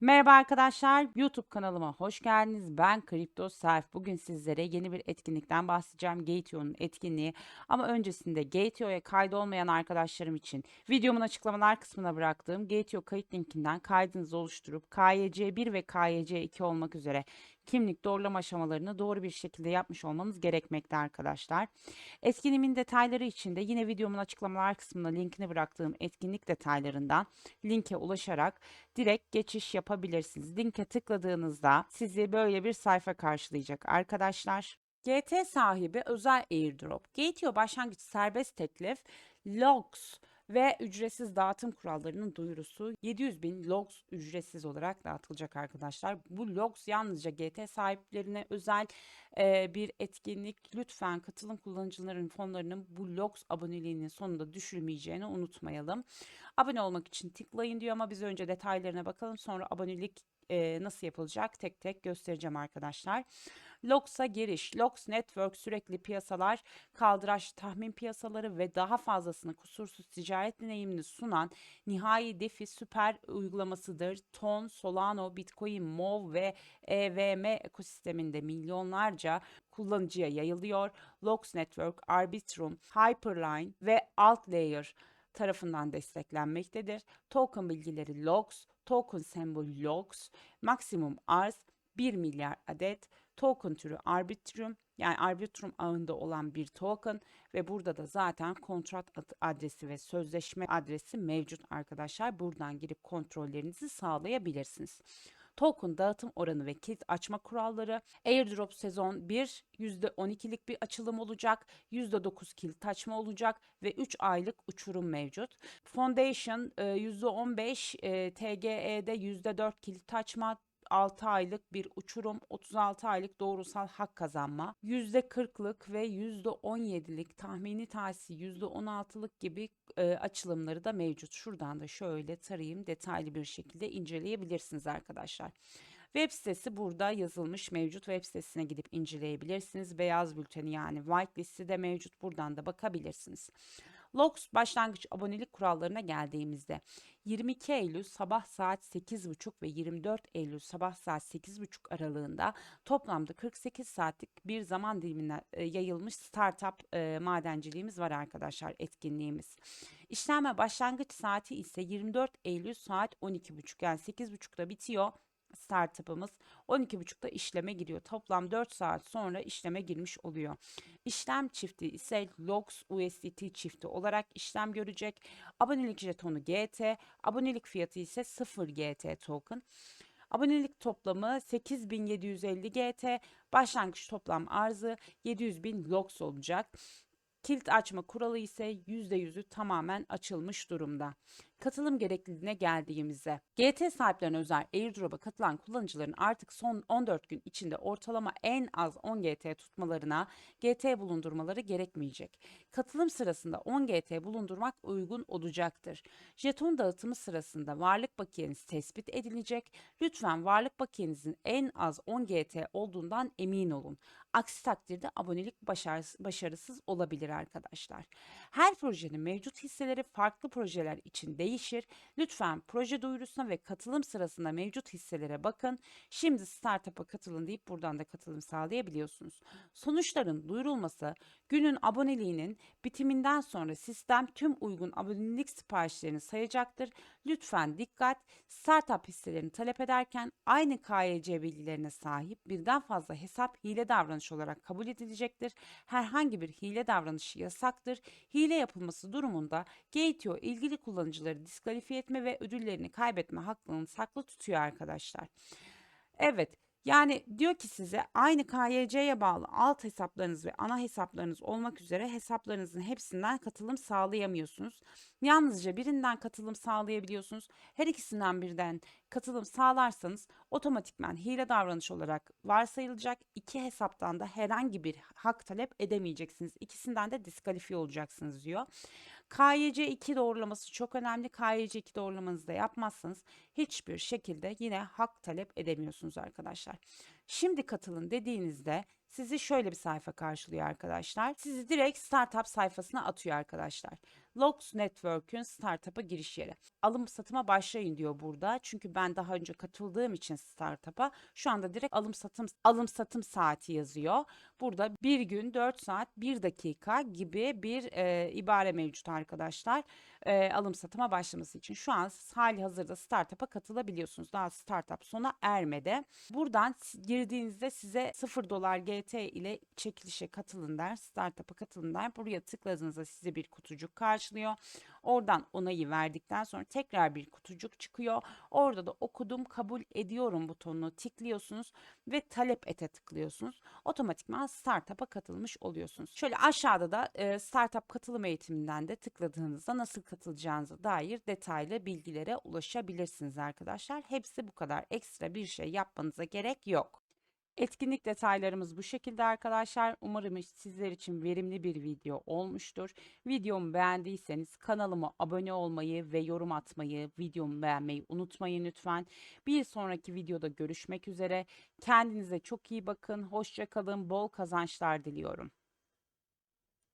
Merhaba arkadaşlar, YouTube kanalıma hoş geldiniz. Ben Kripto Self. Bugün sizlere yeni bir etkinlikten bahsedeceğim. Gateo'nun etkinliği. Ama öncesinde Gateo'ya kaydolmayan arkadaşlarım için videomun açıklamalar kısmına bıraktığım Gateo kayıt linkinden kaydınızı oluşturup KYC1 ve KYC2 olmak üzere kimlik doğrulama aşamalarını doğru bir şekilde yapmış olmanız gerekmekte arkadaşlar. Etkinliğimin detayları için de yine videomun açıklamalar kısmına linkini bıraktığım etkinlik detaylarından linke ulaşarak direkt geçiş yapabilirsiniz. Linke tıkladığınızda sizi böyle bir sayfa karşılayacak arkadaşlar. GT sahibi özel airdrop, Gateo başlangıç serbest teklif, logs ve ücretsiz dağıtım kurallarının duyurusu 700 bin logs ücretsiz olarak dağıtılacak arkadaşlar. Bu logs yalnızca GT sahiplerine özel e, bir etkinlik. Lütfen katılım kullanıcıların fonlarının bu logs aboneliğinin sonunda düşürmeyeceğini unutmayalım. Abone olmak için tıklayın diyor ama biz önce detaylarına bakalım sonra abonelik e, nasıl yapılacak tek tek göstereceğim arkadaşlar. Logs'a giriş, Logs Network sürekli piyasalar, kaldıraç tahmin piyasaları ve daha fazlasını kusursuz ticaret deneyimini sunan nihai defi süper uygulamasıdır. Ton, Solano, Bitcoin, MOV ve EVM ekosisteminde milyonlarca kullanıcıya yayılıyor. Logs Network, Arbitrum, Hyperline ve Altlayer tarafından desteklenmektedir. Token bilgileri logs, token sembolü logs, maksimum arz 1 milyar adet, token türü Arbitrum yani Arbitrum ağında olan bir token ve burada da zaten kontrat adresi ve sözleşme adresi mevcut arkadaşlar. Buradan girip kontrollerinizi sağlayabilirsiniz. Token dağıtım oranı ve kilit açma kuralları. Airdrop sezon 1 %12'lik bir açılım olacak. %9 kilit açma olacak ve 3 aylık uçurum mevcut. Foundation %15 TGE'de %4 kilit açma, 6 aylık bir uçurum, 36 aylık doğrusal hak kazanma, %40'lık ve %17'lik tahmini tahsil %16'lık gibi e, açılımları da mevcut. Şuradan da şöyle tarayayım detaylı bir şekilde inceleyebilirsiniz arkadaşlar. Web sitesi burada yazılmış mevcut web sitesine gidip inceleyebilirsiniz. Beyaz bülteni yani white listi de mevcut buradan da bakabilirsiniz. Logs başlangıç abonelik kurallarına geldiğimizde 22 Eylül sabah saat 8.30 ve 24 Eylül sabah saat 8.30 aralığında toplamda 48 saatlik bir zaman dilimine e, yayılmış startup e, madenciliğimiz var arkadaşlar etkinliğimiz. İşleme başlangıç saati ise 24 Eylül saat 12.30 yani 8.30'da bitiyor startup'ımız 12.30'da işleme giriyor. Toplam 4 saat sonra işleme girmiş oluyor. İşlem çifti ise Logs USDT çifti olarak işlem görecek. Abonelik jetonu GT, abonelik fiyatı ise 0 GT token. Abonelik toplamı 8750 GT, başlangıç toplam arzı 700.000 logs olacak. Kilit açma kuralı ise %100'ü tamamen açılmış durumda. Katılım gerekliliğine geldiğimizde GT sahiplerine özel airdrop'a katılan kullanıcıların artık son 14 gün içinde ortalama en az 10 GT tutmalarına GT bulundurmaları gerekmeyecek. Katılım sırasında 10 GT bulundurmak uygun olacaktır. Jeton dağıtımı sırasında varlık bakiyeniz tespit edilecek. Lütfen varlık bakiyenizin en az 10 GT olduğundan emin olun. Aksi takdirde abonelik başarısız olabilir arkadaşlar. Her projenin mevcut hisseleri farklı projeler için değişir. Lütfen proje duyurusuna ve katılım sırasında mevcut hisselere bakın. Şimdi startup'a katılın deyip buradan da katılım sağlayabiliyorsunuz. Sonuçların duyurulması günün aboneliğinin bitiminden sonra sistem tüm uygun abonelik siparişlerini sayacaktır. Lütfen dikkat. Startup hisselerini talep ederken aynı KYC bilgilerine sahip birden fazla hesap hile davranış olarak kabul edilecektir. Herhangi bir hile davranışı yasaktır. Hile yapılması durumunda Gateo ilgili kullanıcıları diskalifiye etme ve ödüllerini kaybetme hakkını saklı tutuyor arkadaşlar. Evet, yani diyor ki size aynı KYC'ye bağlı alt hesaplarınız ve ana hesaplarınız olmak üzere hesaplarınızın hepsinden katılım sağlayamıyorsunuz. Yalnızca birinden katılım sağlayabiliyorsunuz. Her ikisinden birden katılım sağlarsanız otomatikman hile davranış olarak varsayılacak. İki hesaptan da herhangi bir hak talep edemeyeceksiniz. İkisinden de diskalifiye olacaksınız diyor. KYC 2 doğrulaması çok önemli. KYC 2 doğrulamanızı da yapmazsanız hiçbir şekilde yine hak talep edemiyorsunuz arkadaşlar. Şimdi katılın dediğinizde sizi şöyle bir sayfa karşılıyor arkadaşlar. Sizi direkt startup sayfasına atıyor arkadaşlar. Logs Network'ün startup'a giriş yeri. Alım satıma başlayın diyor burada. Çünkü ben daha önce katıldığım için startup'a şu anda direkt alım satım alım satım saati yazıyor. Burada bir gün 4 saat 1 dakika gibi bir e, ibare mevcut arkadaşlar. E, alım satıma başlaması için şu an hali hazırda startup'a katılabiliyorsunuz. Daha startup sona ermedi. Buradan girdiğinizde size 0 dolar GT ile çekilişe katılın der. Startup'a katılın der. Buraya tıkladığınızda size bir kutucuk karşılıyor. Oradan onayı verdikten sonra tekrar bir kutucuk çıkıyor. Orada da okudum kabul ediyorum butonunu tıklıyorsunuz ve talep ete tıklıyorsunuz. Otomatikman startup'a katılmış oluyorsunuz. Şöyle aşağıda da e, startup katılım eğitiminden de tıkladığınızda nasıl katılacağınıza dair detaylı bilgilere ulaşabilirsiniz arkadaşlar. Hepsi bu kadar. Ekstra bir şey yapmanıza gerek yok. Etkinlik detaylarımız bu şekilde arkadaşlar. Umarım sizler için verimli bir video olmuştur. Videomu beğendiyseniz kanalıma abone olmayı ve yorum atmayı, videomu beğenmeyi unutmayın lütfen. Bir sonraki videoda görüşmek üzere. Kendinize çok iyi bakın. Hoşça kalın. Bol kazançlar diliyorum.